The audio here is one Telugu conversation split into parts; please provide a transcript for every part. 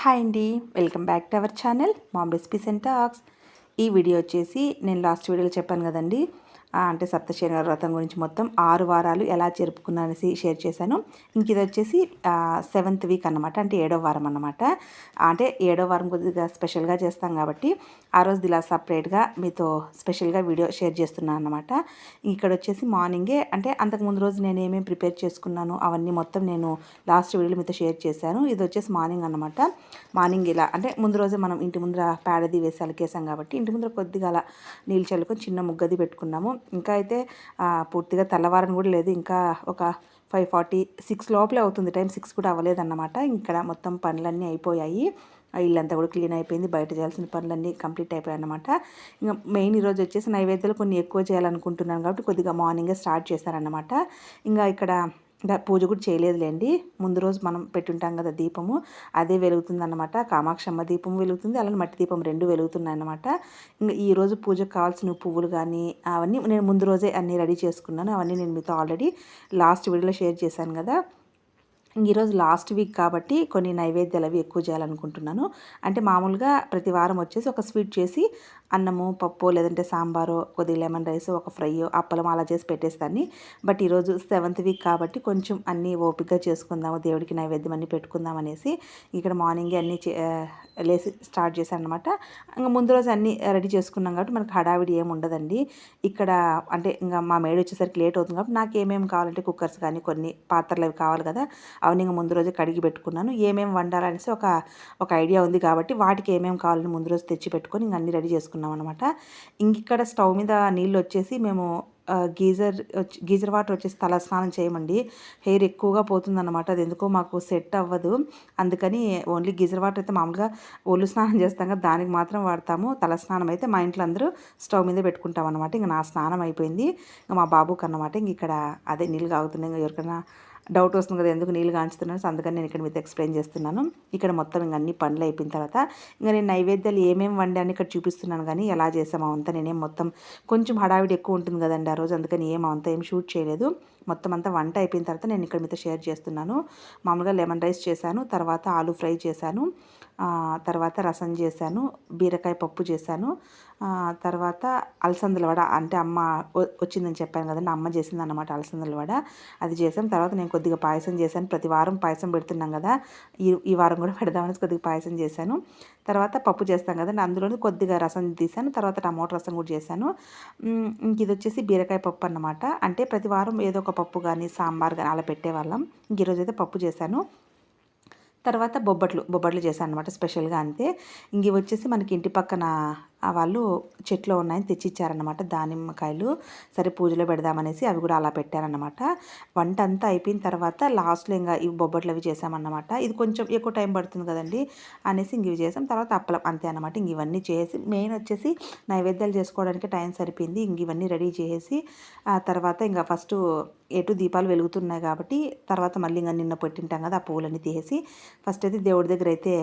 హాయ్ అండి welcome back to our channel mom recipes and talks ఈ వీడియో వచ్చేసి నేను లాస్ట్ వీడియోలో చెప్పాను కదండి అంటే సప్తశని వ్రతం గురించి మొత్తం ఆరు వారాలు ఎలా జరుపుకున్నా అనేసి షేర్ చేశాను. ఇంక ఇది వచ్చేసి సెవెంత్ వీక్ అన్నమాట. అంటే ఏడో వారం అనమాట అంటే ఏడో వారం కొద్దిగా స్పెషల్గా చేస్తాం కాబట్టి ఆ రోజు ఇలా సపరేట్గా మీతో స్పెషల్గా వీడియో షేర్ చేస్తున్నాను అనమాట ఇక్కడ వచ్చేసి మార్నింగే అంటే అంతకు ముందు రోజు నేను ఏమేమి ప్రిపేర్ చేసుకున్నాను అవన్నీ మొత్తం నేను లాస్ట్ వీడియోలో మీతో షేర్ చేశాను. ఇది వచ్చేసి మార్నింగ్ అనమాట మార్నింగ్ ఇలా అంటే ముందు రోజే మనం ఇంటి ముందర పేడది వేసి అలకేసాం కాబట్టి ఇంటి ముందర కొద్దిగా అలా నీళ్ళు చల్లుకొని చిన్న ముగ్గది పెట్టుకున్నాము. ఇంకా అయితే పూర్తిగా తెల్లవారని కూడా లేదు. ఇంకా ఒక ఫైవ్ ఫార్టీ సిక్స్ లోపలే అవుతుంది. టైం సిక్స్ కూడా అవ్వలేదన్నమాట. ఇక్కడ మొత్తం పనులన్నీ అయిపోయాయి. ఇల్లంతా కూడా క్లీన్ అయిపోయింది. బయట చేయాల్సిన పనులన్నీ కంప్లీట్ అయిపోయాయి అనమాట ఇంకా మెయిన్ ఈరోజు వచ్చేసి నైవేద్యాలు కొన్ని ఎక్కువ చేయాలనుకుంటున్నాను కాబట్టి కొద్దిగా మార్నింగే స్టార్ట్ చేశారనమాట ఇంకా ఇక్కడ పూజ కూడా చేయలేదులేండి. ముందు రోజు మనం పెట్టుంటాం కదా దీపము అదే వెలుగుతుంది అనమాట కామాక్షమ్మ దీపం వెలుగుతుంది అలానే మట్టి దీపం రెండు వెలుగుతున్నాయి అనమాట ఇంకా ఈ రోజు పూజకు కావాల్సిన పువ్వులు కానీ అవన్నీ నేను ముందు రోజే అన్నీ రెడీ చేసుకున్నాను. అవన్నీ నేను మీతో ఆల్రెడీ లాస్ట్ వీడియోలో షేర్ చేశాను కదా. ఈరోజు లాస్ట్ వీక్ కాబట్టి కొన్ని నైవేద్యాలు అవి ఎక్కువ చేయాలనుకుంటున్నాను. అంటే మామూలుగా ప్రతి వారం వచ్చేసి ఒక స్వీట్ చేసి అన్నము పప్పు లేదంటే సాంబారు కొద్దిగా లెమన్ రైస్ ఒక ఫ్రై అప్పలం అలా చేసి పెట్టేస్తాను బట్ ఈరోజు సెవెంత్ వీక్ కాబట్టి కొంచెం అన్నీ ఓపికగా చేసుకుందాము దేవుడికి నైవేద్యం అన్నీ పెట్టుకుందాం అనేసి ఇక్కడ మార్నింగే అన్నీ చే- లేసి స్టార్ట్ చేశాను అనమాట ఇంకా ముందు రోజు అన్నీ రెడీ చేసుకున్నాం కాబట్టి మనకు హడావిడి ఏమి ఉండదండి. ఇక్కడ అంటే ఇంకా మా మేడ వచ్చేసరికి లేట్ అవుతుంది కాబట్టి నాకు ఏమేమి కావాలంటే కుక్కర్స్ కానీ కొన్ని పాత్రలు అవి కావాలి కదా అవన్నీ ఇంకా ముందు రోజే కడిగి పెట్టుకున్నాను. ఏమేమి వండాలనేసి ఒక ఒక ఐడియా ఉంది కాబట్టి వాటికి ఏమేమి కావాలని ముందు రోజు తెచ్చి పెట్టుకొని ఇంక అన్నీ రెడీ చేసుకున్నాం అనమాట ఇంకిక్కడ స్టవ్ మీద నీళ్ళు వచ్చేసి మేము గీజర్ వచ్చి గీజర్ వాటర్ వచ్చేసి తల స్నానం చేయమండి. హెయిర్ ఎక్కువగా పోతుందన్నమాట. అది ఎందుకో మాకు సెట్ అవ్వదు. అందుకని ఓన్లీ గీజర్ వాటర్ అయితే మామూలుగా ఒళ్ళు స్నానం చేస్తాం కదా దానికి మాత్రం వాడతాము. తల స్నానం అయితే మా ఇంట్లో అందరూ స్టవ్ మీద పెట్టుకుంటాం అనమాట ఇంకా నా స్నానం అయిపోయింది. ఇంకా మా బాబుకి అన్నమాట ఇంక ఇక్కడ అదే నీళ్ళు కాగుతున్నాయి ఇంకా ఎవరికైనా డౌట్ వస్తుంది కదా ఎందుకు నీళ్ళు కాంచుతున్నాను సో అందుకని నేను ఇక్కడ మీతో ఎక్స్ప్లెయిన్ చేస్తున్నాను. ఇక్కడ మొత్తం ఇంక అన్ని పనులు అయిపోయిన తర్వాత ఇంకా నేను నైవేద్యాలు ఏమేమి వండాను ఇక్కడ చూపిస్తున్నాను కానీ ఎలా చేసాము అంతా నేనేం మొత్తం కొంచెం హడావిడి ఎక్కువ ఉంటుంది కదండి ఆ రోజు అందుకని ఏం అంతా ఏం షూట్ చేయలేదు. మొత్తం అంతా వంట అయిపోయిన తర్వాత నేను ఇక్కడ మీతో షేర్ చేస్తున్నాను. మామూలుగా లెమన్ రైస్ చేశాను తర్వాత ఆలు ఫ్రై చేశాను. తర్వాత రసం చేశాను బీరకాయ పప్పు చేశాను. తర్వాత అలసందల వడ అంటే అమ్మ వచ్చిందని చెప్పాను కదండి అమ్మ చేసింది అనమాట అలసందల వడ. అది చేసాం తర్వాత నేను కొద్దిగా పాయసం చేశాను. ప్రతి వారం పాయసం పెడుతున్నాం కదా ఈ ఈ వారం కూడా పెడదామని కొద్దిగా పాయసం చేశాను. తర్వాత పప్పు చేస్తాం కదండి అందులోనే కొద్దిగా రసం తీసాను తర్వాత టమాటో రసం కూడా చేశాను. ఇంక ఇది వచ్చేసి బీరకాయ పప్పు అన్నమాట. అంటే ప్రతి వారం ఏదో ఒక పప్పు కానీ సాంబార్ కానీ అలా పెట్టేవాళ్ళం. ఇంక ఈరోజు అయితే పప్పు చేశాను. తర్వాత బొబ్బట్లు బొబ్బట్లు చేశాను అనమాట స్పెషల్గా అంతే ఇంక వచ్చేసి మనకి ఇంటి పక్కన వాళ్ళు చెట్లు ఉన్నాయని తెచ్చిచ్చారనమాట దానిమ్మకాయలు. సరే పూజలో పెడదామనేసి అవి కూడా అలా పెట్టారనమాట వంట అంతా అయిపోయిన తర్వాత లాస్ట్లో ఇంకా ఇవి బొబ్బట్లు అవి చేసామన్నమాట ఇది కొంచెం ఎక్కువ టైం పడుతుంది కదండి అనేసి ఇంక ఇవి చేసాం తర్వాత అప్పలం అంతే అనమాట ఇంక ఇవన్నీ చేసి మెయిన్ వచ్చేసి నైవేద్యాలు చేసుకోవడానికి టైం సరిపోయింది. ఇంక ఇవన్నీ రెడీ చేసి ఆ తర్వాత ఇంకా ఫస్ట్ ఎటు దీపాలు వెలుగుతున్నాయి కాబట్టి తర్వాత మళ్ళీ ఇంకా నిన్న పెట్టింటాం కదా ఆ పువ్వులన్నీ తీసేసి. ఫస్ట్ అయితే దేవుడి దగ్గర అయితే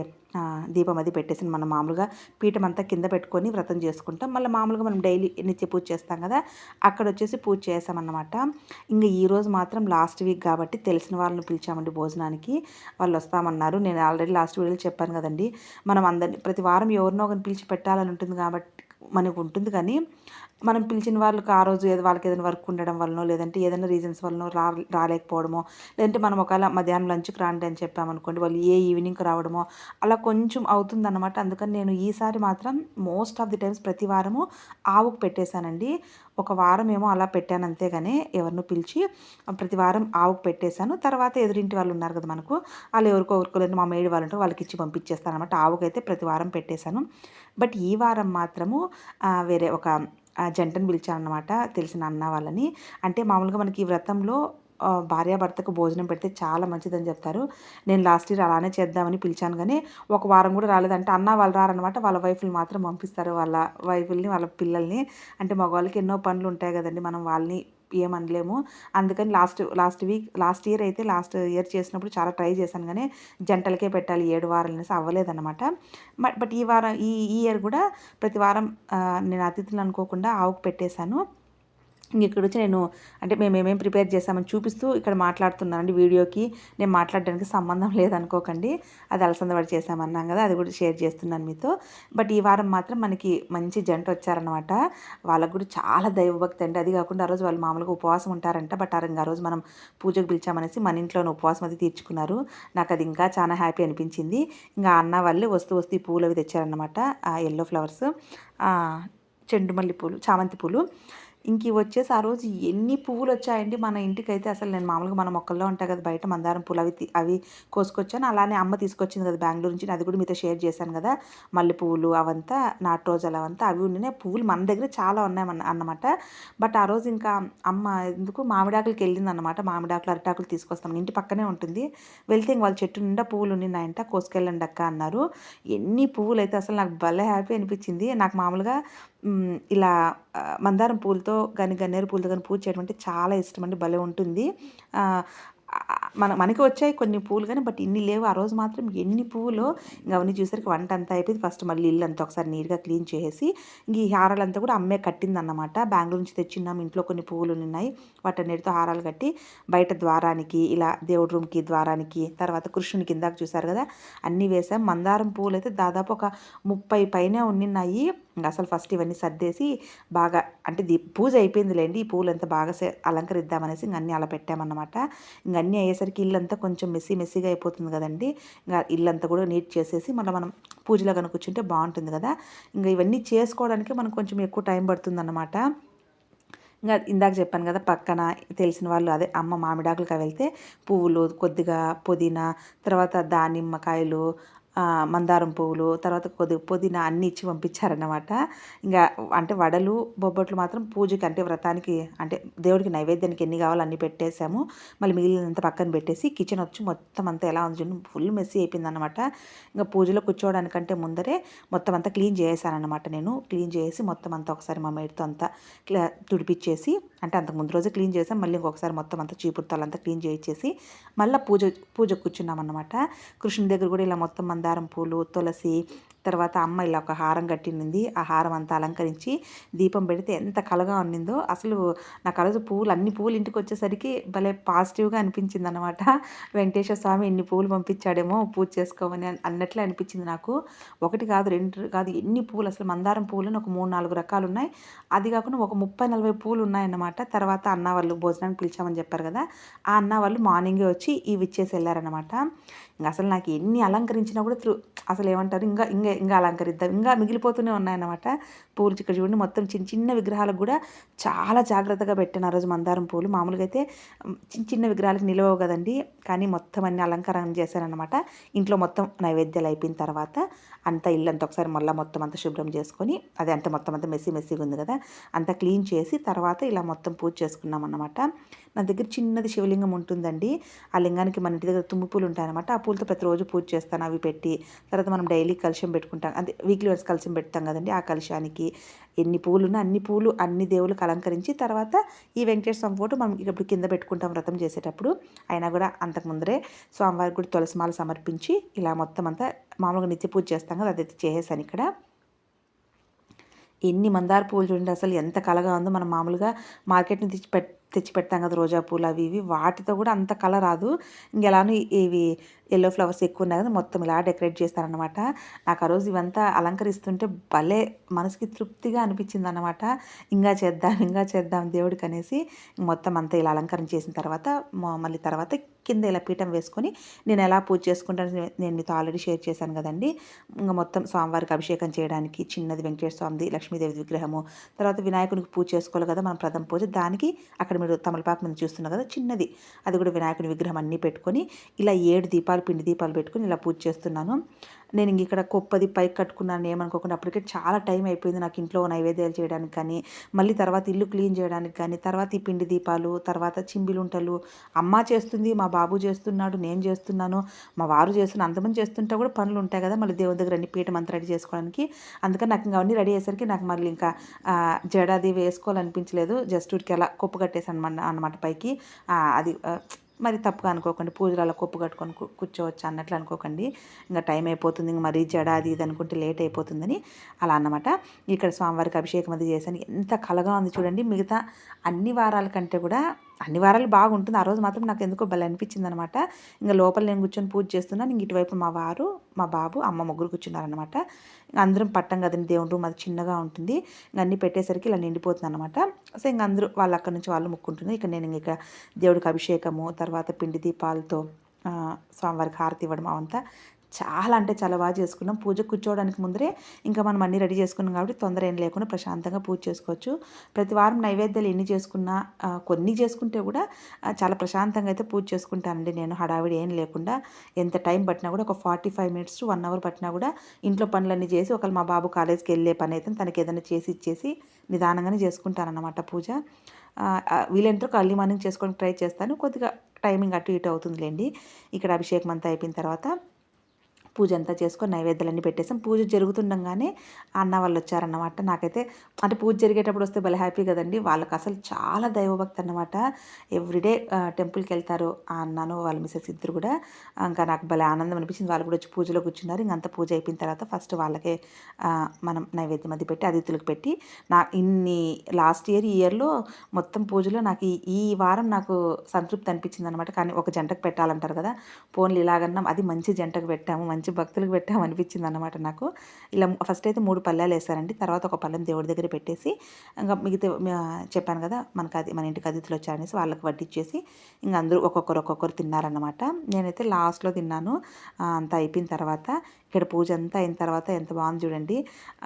దీపం అది పెట్టేసి మనం మామూలుగా. పీఠం అంతా కింద పెట్టుకొని వ్రతం చేసుకుంటాం. మళ్ళీ మామూలుగా మనం డైలీ నిత్య పూజ చేస్తాం కదా అక్కడ వచ్చేసి పూజ చేసామన్నమాట. ఇంకా ఈరోజు మాత్రం లాస్ట్ వీక్ కాబట్టి తెలిసిన వాళ్ళని పిలిచామండి భోజనానికి. వాళ్ళు వస్తామన్నారు. నేను ఆల్రెడీ లాస్ట్ వీడియోలో చెప్పాను కదండి. మనం అందరిని ప్రతి వారం ఎవరినో ఒకరిని పిలిచి పెట్టాలని ఉంటుంది కాబట్టి మనకు ఉంటుంది కానీ మనం పిలిచిన వాళ్ళకి ఆ రోజు ఏదో వాళ్ళకి ఏదైనా వర్క్ ఉండడం వలనో లేదంటే ఏదైనా రీజన్స్ వలనో రా రాలేకపోవడమో లేదంటే మనం ఒకవేళ మధ్యాహ్నం లంచ్కి రాండి అని చెప్పామనుకోండి వాళ్ళు ఏ ఈవినింగ్కి రావడమో అలా కొంచెం అవుతుందన్నమాట. అందుకని నేను ఈసారి మాత్రం మోస్ట్ ఆఫ్ ది టైమ్స్ ప్రతి వారము ఆవుకు పెట్టేశానండి. ఒక వారం ఏమో అలా పెట్టాను అంతేగానే ఎవరినో పిలిచి ప్రతి వారం ఆవుకు పెట్టేశాను. తర్వాత ఎదురింటి వాళ్ళు ఉన్నారు కదా మనకు వాళ్ళు ఎవరికో ఎవరికో లేదు మా మేడి వాళ్ళు ఉంటారు వాళ్ళకి ఇచ్చి పంపించేస్తాను అనమాట ఆవుకైతే ప్రతి వారం పెట్టేశాను. బట్ ఈ వారం మాత్రము వేరే ఒక జంటను పిలిచానమాట తెలిసిన అన్న వాళ్ళని. అంటే మామూలుగా మనకి ఈ వ్రతంలో భార్యాభర్తకు భోజనం పెడితే చాలా మంచిదని చెప్తారు. నేను లాస్ట్ ఇయర్ అలానే చేద్దామని పిలిచాను కానీ ఒక వారం కూడా రాలేదంటే అన్న వాళ్ళు రారనమాట వాళ్ళ వైఫ్లు మాత్రం పంపిస్తారు వాళ్ళ వైఫుల్ని వాళ్ళ పిల్లల్ని. అంటే మగవాళ్ళకి ఎన్నో పనులు ఉంటాయి కదండి మనం వాళ్ళని ఏమనలేము అందుకని last last week last year అయితే లాస్ట్ ఇయర్ చేసినప్పుడు చాలా ట్రై చేశాను కానీ జంటలకే పెట్టాలి ఏడు వారాలు అనేసి అవ్వలేదన్నమాట. బట్ బట్ ఈ వారం ఈ ఈ ఇయర్ కూడా ప్రతి వారం నేను అతిథులు అనుకోకుండా ఆవుకు పెట్టేశాను. ఇక్కడ వచ్చి నేను అంటే మేము ఏమేమి ప్రిపేర్ చేసామని చూపిస్తూ ఇక్కడ మాట్లాడుతున్నానండి వీడియోకి. నేను మాట్లాడడానికి సంబంధం లేదనుకోకండి. అది అలసందవాడి చేసామన్నాం కదా అది కూడా షేర్ చేస్తున్నాను మీతో. బట్ ఈ వారం మాత్రం మనకి మంచి జంట వచ్చారనమాట వాళ్ళకు కూడా చాలా దైవభక్తి అండి. అది కాకుండా ఆ రోజు వాళ్ళు మామూలుగా ఉపవాసం ఉంటారంట. బట్ ఆ రోజు మనం పూజకు పిలిచామనేసి మన ఇంట్లోనే ఉపవాసం అది తీర్చుకున్నారు. నాకు అది ఇంకా చాలా హ్యాపీ అనిపించింది. ఇంకా అన్న వాళ్ళు వస్తూ వస్తూ ఈ పూలు అవి తెచ్చారనమాట ఆ ఎల్లో ఫ్లవర్స్ చెండు మల్లి పూలు చామంతి పూలు. ఇంక వచ్చేసి ఆ రోజు ఎన్ని పువ్వులు వచ్చాయండి మన ఇంటికి అయితే అసలు నేను మామూలుగా మన మొక్కల్లో ఉంటాయి కదా బయట మందారం పూలు అవి అవి కోసుకొచ్చాను. అలానే అమ్మ తీసుకొచ్చింది కదా బెంగళూరు నుంచి. అది కూడా మీతో షేర్ చేశాను కదా. మల్లె పువ్వులు అవంతా నాటు రోజులు అవంతా అవి ఉన్నాయి. పువ్వులు మన దగ్గర చాలా ఉన్నాయి అన్నమాట. బట్ ఆ రోజు ఇంకా అమ్మ ఎందుకు మామిడాకులకి వెళ్ళింది అనమాట మామిడాకులు అరిటాకులు తీసుకొస్తాం. ఇంటి పక్కనే ఉంటుంది. వెళ్తే ఇంక వాళ్ళ చెట్టు నిండా పువ్వులు ఉన్నాయంట. కోసుకెళ్ళండి అక్క అన్నారు. ఎన్ని పువ్వులు అయితే అసలు నాకు భలే హ్యాపీ అనిపించింది. నాకు మామూలుగా ఇలా మందారం పూలతో కానీ గన్నేరు పూలతో కానీ పూజ చేయడం అంటే చాలా ఇష్టం అండి భలే ఉంటుంది. మన మనకి వచ్చాయి కొన్ని పూలు కానీ బట్ ఇన్ని లేవు. ఆ రోజు మాత్రం ఎన్ని పువ్వులు ఇంకా అవన్నీ చూసరికి వంట అంతా అయిపోయింది. ఫస్ట్ మళ్ళీ ఇల్లు అంతా ఒకసారి నీట్గా క్లీన్ చేసేసి ఇంక ఈ హారాలంతా కూడా అమ్మే కట్టిందన్నమాట. బెంగళూరు నుంచి తెచ్చిన్నాం. ఇంట్లో కొన్ని పువ్వులు ఉన్నాయి. వాటన్నిటితో హారాలు కట్టి బయట ద్వారానికి ఇలా దేవుడి రూమ్కి ద్వారానికి తర్వాత కృష్ణుని కిందాక చూసారు కదా అన్నీ వేసాం. మందారం పువ్వులు అయితే దాదాపు ఒక ముప్పై పైనే ఉన్నాయి ఇంకా అసలు ఫస్ట్ ఇవన్నీ సర్దేసి బాగా అంటే దీ పూజ అయిపోయిందిలేండి. ఈ పూలు అంతా బాగా అలంకరిద్దామనేసి ఇంక అన్నీ అలా పెట్టామన్నమాట. ఇంక అన్నీ అయ్యేసరికి ఇల్లంతా కొంచెం మెస్సీ మెస్సీగా అయిపోతుంది కదండి. ఇంకా ఇల్లంతా కూడా నీట్ చేసేసి మళ్ళీ మనం పూజలో కనుకొచ్చుంటే బాగుంటుంది కదా. ఇంకా ఇవన్నీ చేసుకోవడానికి మనకు కొంచెం ఎక్కువ టైం పడుతుంది అన్నమాట ఇంకా ఇందాక చెప్పాను కదా పక్కన తెలిసిన వాళ్ళు అదే అమ్మ మామిడాకులకి వెళ్తే పువ్వులు కొద్దిగా పుదీనా తర్వాత దానిమ్మకాయలు మందారం పువ్వులు తర్వాత కొద్ది పుదీనా అన్నీ ఇచ్చి పంపించారన్నమాట. ఇంకా అంటే వడలు బొబ్బట్లు మాత్రం పూజకి అంటే వ్రతానికి అంటే దేవుడికి నైవేద్యానికి ఎన్ని కావాలో అన్ని పెట్టేశాము. మళ్ళీ మిగిలినంత పక్కన పెట్టేసి కిచెన్ వచ్చి మొత్తం అంతా ఎలా ఉంది ఫుల్ మెస్సీ అయిపోయిందనమాట ఇంకా పూజలో కూర్చోవడానికంటే ముందరే మొత్తం అంతా క్లీన్ చేసానమాట నేను. క్లీన్ చేసి మొత్తం అంతా ఒకసారి మా మేడ్తో అంతా తుడిపిచ్చేసి అంటే అంతకు ముందు రోజు క్లీన్ చేసాం మళ్ళీ ఇంకొకసారి మొత్తం అంతా చీపురుతాలంతా క్లీన్ చేయించేసి మళ్ళీ పూజ పూజ కూర్చున్నాం అనమాట కృష్ణుని దగ్గర కూడా ఇలా మొత్తం మందారం పూలు తులసి తర్వాత అమ్మ ఇలా ఒక హారం కట్టింది. ఆ హారం అంతా అలంకరించి దీపం పెడితే ఎంత కలగా ఉన్నిందో అసలు నాకు ఆ రోజు పూలు అన్ని పూలు ఇంటికి వచ్చేసరికి భలే పాజిటివ్గా అనిపించింది అనమాట వెంకటేశ్వర స్వామి ఎన్ని పూలు పంపించాడేమో పూజ చేసుకోమని అన్నట్లే అనిపించింది నాకు. ఒకటి కాదు రెండు కాదు ఎన్ని పూలు అసలు మందారం పూలు ఒక మూడు నాలుగు రకాలు ఉన్నాయి అది కాకుండా ఒక ముప్పై నలభై పూలు ఉన్నాయన్నమాట. తర్వాత అన్న వాళ్ళు భోజనానికి పిలిచామని చెప్పారు కదా ఆ అన్న వాళ్ళు మార్నింగే వచ్చి ఇవి ఇచ్చేసి వెళ్ళారనమాట ఇంకా అసలు నాకు ఎన్ని అలంకరించినా కూడా త్రూ అసలు ఏమంటారు ఇంకా ఇంకా ఇంకా అలంకరిద్దాం. ఇంకా మిగిలిపోతూనే ఉన్నాయన్నమాట. పూలు ఇక్కడ చూడండి మొత్తం చిన్న చిన్న విగ్రహాలకు కూడా చాలా జాగ్రత్తగా పెట్టాను ఆ రోజు మందారం పూలు. మామూలుగా అయితే చిన్న చిన్న విగ్రహాలకు నిలవవు కదండి. కానీ మొత్తం అన్ని అలంకరణ చేశానన్నమాట. ఇంట్లో మొత్తం నైవేద్యాలు అయిపోయిన తర్వాత అంతా ఇల్లు అంతా ఒకసారి మళ్ళీ మొత్తం అంతా శుభ్రం చేసుకొని అదే అంత మొత్తం అంతా మెస్సీ మెస్సీగా ఉంది కదా అంతా క్లీన్ చేసి తర్వాత ఇలా మొత్తం పూజ చేసుకున్నాం అన్నమాట నా దగ్గర చిన్నది శివలింగం ఉంటుందండి. ఆ లింగానికి మన ఇంటి దగ్గర తుమ్మి పూలు ఉంటాయన్నమాట ఆ పూలతో ప్రతిరోజు పూజ చేస్తాను అవి పెట్టి. తర్వాత మనం డైలీ కలుషం పెట్టుకుంటాం. అంటే వీక్లీ వన్స్ కలుషం పెడతాం కదండి ఆ కలుషానికి ఎన్ని పూలున్నా అన్ని పూలు అన్ని దేవులకు అలంకరించి తర్వాత ఈ వెంకటేశ్వర స్వామి ఫోటో మనం ఇప్పుడు కింద పెట్టుకుంటాం వ్రతం చేసేటప్పుడు. అయినా కూడా అంతకు ముందరే స్వామివారికి కూడా తులసిమాల సమర్పించి ఇలా మొత్తం అంతా మామూలుగా నిత్య పూజ చేస్తాం కదా అదైతే చేసేసాను ఇక్కడ. ఎన్ని మందార పూలు చూడండి అసలు ఎంత కలగా ఉందో. మనం మామూలుగా మార్కెట్ని తెచ్చి పెట్ తెచ్చి పెడతాం కదా రోజా పూలు అవి ఇవి. వాటితో కూడా అంత కల రాదు. ఇంకెలానో ఇవి ఎల్లో ఫ్లవర్స్ ఎక్కువ ఉన్నాయి కదా మొత్తం ఇలా డెకరేట్ చేస్తారనమాట నాకు ఆ రోజు ఇవంతా అలంకరిస్తుంటే భలే మనసుకి తృప్తిగా అనిపించింది అనమాట ఇంకా చేద్దాం ఇంకా చేద్దాం దేవుడికి అనేసి మొత్తం అంతా ఇలా అలంకరణ చేసిన తర్వాత మళ్ళీ తర్వాత కింద ఇలా పీఠం వేసుకొని నేను ఎలా పూజ చేసుకుంటాను నేను మీతో ఆల్రెడీ షేర్ చేశాను కదండి. ఇంకా మొత్తం స్వామివారికి అభిషేకం చేయడానికి చిన్నది వెంకటేశ్వర స్వామిది లక్ష్మీదేవి విగ్రహము తర్వాత వినాయకునికి పూజ చేసుకోవాలి కదా మనం ప్రథమ పూజ దానికి అక్కడ మీరు తమలపాకు మీద చూస్తున్నారు కదా చిన్నది. అది కూడా వినాయకుని విగ్రహం అన్నీ పెట్టుకొని ఇలా ఏడు దీపాలు పిండి దీపాలు పెట్టుకొని ఇలా పూజ చేస్తున్నాను. నేను ఇంక ఇక్కడ కొప్పది పైకి కట్టుకున్నాను ఏమనుకోకుండా అప్పటికే చాలా టైం అయిపోయింది నాకు ఇంట్లో నైవేద్యాలు చేయడానికి కానీ మళ్ళీ తర్వాత ఇల్లు క్లీన్ చేయడానికి కానీ తర్వాత ఈ పిండి దీపాలు తర్వాత చింబిలుంటలు. అమ్మ చేస్తుంది మా బాబు చేస్తున్నాడు నేను చేస్తున్నాను మా వారు చేస్తున్న అంతమంది చేస్తుంటే కూడా పనులు ఉంటాయి కదా మళ్ళీ దేవుడి దగ్గర అన్ని పీఠం అంతా రెడీ చేసుకోవడానికి. అందుకని నాకు ఇంకా అవన్నీ రెడీ అయ్యేసరికి నాకు మళ్ళీ ఇంకా జడాది వేసుకోవాలనిపించలేదు. జస్ట్ ఊరికి అలా కొప్పు కట్టేసాను అనమాట పైకి. అది మరి తప్పుగా అనుకోకండి. పూజలు అలా కొప్పు కట్టుకొని కూర్చోవచ్చు అన్నట్లు అనుకోకండి. ఇంకా టైం అయిపోతుంది. ఇంక మరీ జడ అది ఇది అనుకుంటే లేట్ అయిపోతుందని అలా అన్నమాట. ఇక్కడ స్వామివారికి అభిషేకం అది చేశాను. ఎంత కలగా ఉంది చూడండి. మిగతా అన్ని వారాల కంటే కూడా అన్ని వారాలు బాగుంటుంది. ఆ రోజు మాత్రం నాకు ఎందుకో భలే అనిపించింది అనమాట ఇంకా లోపల నేను కూర్చొని పూజ చేస్తున్నాను ఇంక ఇటువైపు మా వారు మా బాబు అమ్మ ముగ్గురు కూర్చున్నారనమాట. ఇంక అందరం పట్టం కదండి దేవుని రూమ్ అది చిన్నగా ఉంటుంది. ఇంక అన్నీ పెట్టేసరికి ఇలా నిండిపోతుంది అనమాట సో ఇంక అందరూ వాళ్ళు అక్కడి నుంచి వాళ్ళు ముక్కుంటుంది ఇక నేను ఇంక దేవుడికి అభిషేకము తర్వాత పిండి దీపాలతో స్వామివారికి హారతి ఇవ్వడం అవంతా చాలా అంటే చాలా బాగా చేసుకున్నాం. పూజ కూర్చోవడానికి ముందరే ఇంకా మనం అన్నీ రెడీ చేసుకున్నాం కాబట్టి తొందర ఏం లేకుండా ప్రశాంతంగా పూజ చేసుకోవచ్చు. ప్రతి వారం నైవేద్యాలు ఎన్ని చేసుకున్నా కొన్ని చేసుకుంటే కూడా చాలా ప్రశాంతంగా అయితే పూజ చేసుకుంటానండి నేను. హడావిడి ఏం లేకుండా ఎంత టైం పట్టినా కూడా ఒక forty five minutes one hour పట్టినా కూడా ఇంట్లో పనులన్నీ చేసి ఒకవేళ మా బాబు కాలేజ్కి వెళ్ళే పని అయితే తనకి ఏదైనా చేసి ఇచ్చేసి నిదానంగానే చేసుకుంటానన్నమాట పూజ. ఆ, వీలైనంత అర్లీ మార్నింగ్ చేసుకోవడానికి ట్రై చేస్తాను. కొద్దిగా టైమింగ్ అటు ఇటు అవుతుందిలేండి. ఇక్కడ అభిషేకం అంతా అయిపోయిన తర్వాత పూజ అంతా చేసుకొని నైవేద్యాలన్నీ పెట్టేసాం. పూజ జరుగుతుండగానే అన్న వాళ్ళు వచ్చారన్నమాట. నాకైతే అంటే పూజ జరిగేటప్పుడు వస్తే భలే హ్యాపీ కదండి. వాళ్ళకి అసలు చాలా దైవభక్తి అన్నమాట. ఎవ్రీడే టెంపుల్కి వెళ్తారు ఆ అన్నను వాళ్ళ మిసెస్ ఇద్దరు కూడా. ఇంకా నాకు భలే ఆనందం అనిపించింది. వాళ్ళు కూడా వచ్చి పూజలో కూర్చున్నారు. ఇంకంతా పూజ అయిపోయిన తర్వాత ఫస్ట్ వాళ్ళకే మనం నైవేద్యం అది పెట్టి అతిథులకు పెట్టి నా ఇన్ని లాస్ట్ ఇయర్ ఈ ఇయర్లో మొత్తం పూజలో నాకు ఈ వారం నాకు సంతృప్తి అనిపించింది అనమాట కానీ ఒక జంటకు పెట్టాలంటారు కదా. పోన్లు ఇలాగన్నా. అది మంచి జంటకు పెట్టాము. మంచి భక్తులకు పెట్టామనిపించింది అనమాట నాకు. ఇలా ఫస్ట్ అయితే మూడు పళ్ళాలు వేసారండి తర్వాత ఒక పళ్ళెం దేవుడి దగ్గర పెట్టేసి ఇంకా మిగతా చెప్పాను కదా మనకు అది మన ఇంటికి అతిథులు వచ్చారనేసి వాళ్ళకి వడ్డిచ్చేసి ఇంకా అందరూ ఒక్కొక్కరు ఒక్కొక్కరు తిన్నారనమాట నేనైతే లాస్ట్లో తిన్నాను. అంతా అయిపోయిన తర్వాత ఇక్కడ పూజ అంతా అయిన తర్వాత ఎంత బాగుంది చూడండి.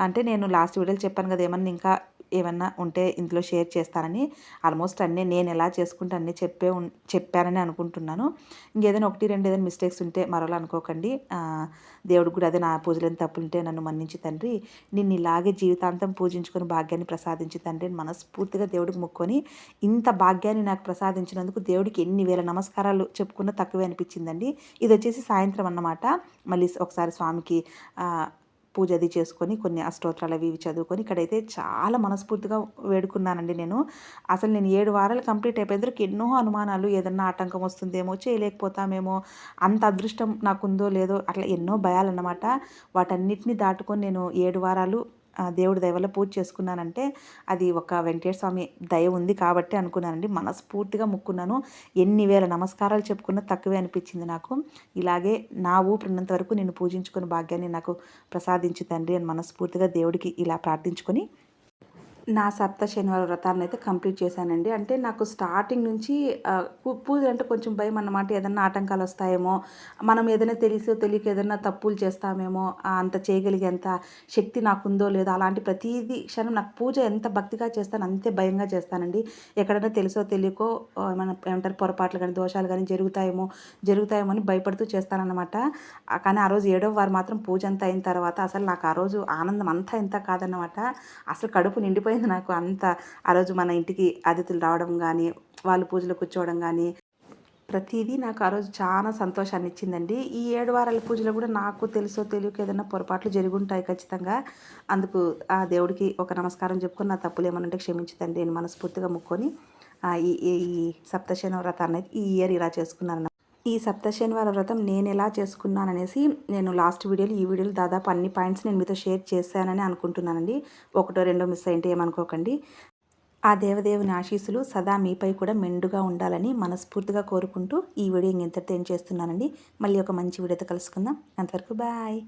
అంటే నేను లాస్ట్ వీడియోలో చెప్పాను కదా ఏమన్నా ఇంకా ఏమన్నా ఉంటే ఇందులో షేర్ చేస్తానని ఆల్మోస్ట్ అన్నీ నేను ఎలా చేసుకుంటే అన్నీ చెప్పే చెప్పానని అనుకుంటున్నాను. ఇంకేదైనా ఒకటి రెండు ఏదైనా మిస్టేక్స్ ఉంటే మరోలా అనుకోకండి. దేవుడు దేవుడికి కూడా అదే నా పూజలేని తప్పులుంటే నన్ను మన్నించి తండ్రి. నిన్ను ఇలాగే జీవితాంతం పూజించుకొని భాగ్యాన్ని ప్రసాదించి తండ్రి అని మనస్ఫూర్తిగా దేవుడికి మొక్కొని ఇంత భాగ్యాన్ని నాకు ప్రసాదించినందుకు దేవుడికి ఎన్ని వేల నమస్కారాలు చెప్పుకున్నా తక్కువే అనిపించిందండి. ఇది వచ్చేసి సాయంత్రం అన్నమాట. మళ్ళీ ఒకసారి స్వామికి పూజ అది చేసుకొని కొన్ని అష్టోత్తరాలు అవి ఇవి చదువుకొని ఇక్కడైతే చాలా మనస్ఫూర్తిగా వేడుకున్నానండి నేను. అసలు నేను ఏడు వారాలు కంప్లీట్ అయిపోయేందుకు ఎన్నో అనుమానాలు ఏదన్నా ఆటంకం వస్తుందేమో చేయలేకపోతామేమో అంత అదృష్టం నాకుందో లేదో అట్లా ఎన్నో భయాలు అన్నమాట వాటన్నిటిని దాటుకొని నేను ఏడు వారాలు దేవుడి దయవల్ల పూజ చేసుకున్నానంటే అది ఒక వెంకటేశ్వర స్వామి దయ ఉంది కాబట్టి అనుకున్నానండి. మనస్ఫూర్తిగా ముక్కున్నాను. ఎన్ని వేల నమస్కారాలు చెప్పుకున్నా తక్కువే అనిపించింది నాకు. ఇలాగే నా ఊపిరినంత వరకు నేను పూజించుకుని భాగ్యాన్ని నాకు ప్రసాదించు తండ్రి అని మనస్ఫూర్తిగా దేవుడికి ఇలా ప్రార్థించుకొని నా సప్త శనివారం వ్రతాన్ని అయితే కంప్లీట్ చేశానండి. అంటే నాకు స్టార్టింగ్ నుంచి పూజ అంటే కొంచెం భయం అన్నమాట. ఏదన్నా ఆటంకాలు వస్తాయేమో మనం ఏదైనా తెలిసో తెలియక ఏదైనా తప్పులు చేస్తామేమో అంత చేయగలిగేంత శక్తి నాకుందో లేదో అలాంటి ప్రతిదీ క్షణం నాకు పూజ ఎంత భక్తిగా చేస్తాను అంతే భయంగా చేస్తానండి. ఎక్కడైనా తెలుసో తెలియకో ఏమైనా ఏమంటారు పొరపాట్లు కానీ దోషాలు కానీ జరుగుతాయేమో జరుగుతాయేమో అని భయపడుతూ చేస్తానన్నమాట. కానీ ఆ రోజు ఏడవ వారు మాత్రం పూజ అంతా అయిన తర్వాత అసలు నాకు ఆ రోజు ఆనందం అంతా ఎంత కాదన్నమాట. అసలు కడుపు నిండిపోయింది నాకు అంత. ఆ రోజు మన ఇంటికి అతిథులు రావడం కానీ వాళ్ళు పూజలో కూర్చోవడం కానీ ప్రతిదీ నాకు ఆ రోజు చాలా సంతోషాన్ని ఇచ్చిందండి. ఈ ఏడు వారాల పూజలో కూడా నాకు తెలుసో తెలియక ఏదైనా పొరపాట్లు జరుగుంటాయి ఉంటాయి ఖచ్చితంగా. అందుకు ఆ దేవుడికి ఒక నమస్కారం చెప్పుకొని నా తప్పులు ఏమైనా ఉంటే క్షమించుతండి. నేను మనస్ఫూర్తిగా ముక్కొని ఈ ఈ ఈ వ్రతాన్ని ఈ ఇయర్ ఇలా చేసుకున్నాను. ఈ సప్త శనివార వ్రతం నేను ఎలా చేసుకున్నాననేసి నేను లాస్ట్ వీడియోలు ఈ వీడియోలు దాదాపు అన్ని పాయింట్స్ నేను మీతో షేర్ చేశానని అనుకుంటున్నానండి. ఒకటో రెండో మిస్ అయింటే ఏమనుకోకండి. ఆ దేవదేవుని ఆశీస్సులు సదా మీపై కూడా మెండుగా ఉండాలని మనస్ఫూర్తిగా కోరుకుంటూ ఈ వీడియో ఇంతటితో ఏం చేస్తున్నానండి. మళ్ళీ ఒక మంచి వీడియోతో కలుసుకుందాం. అంతవరకు బాయ్.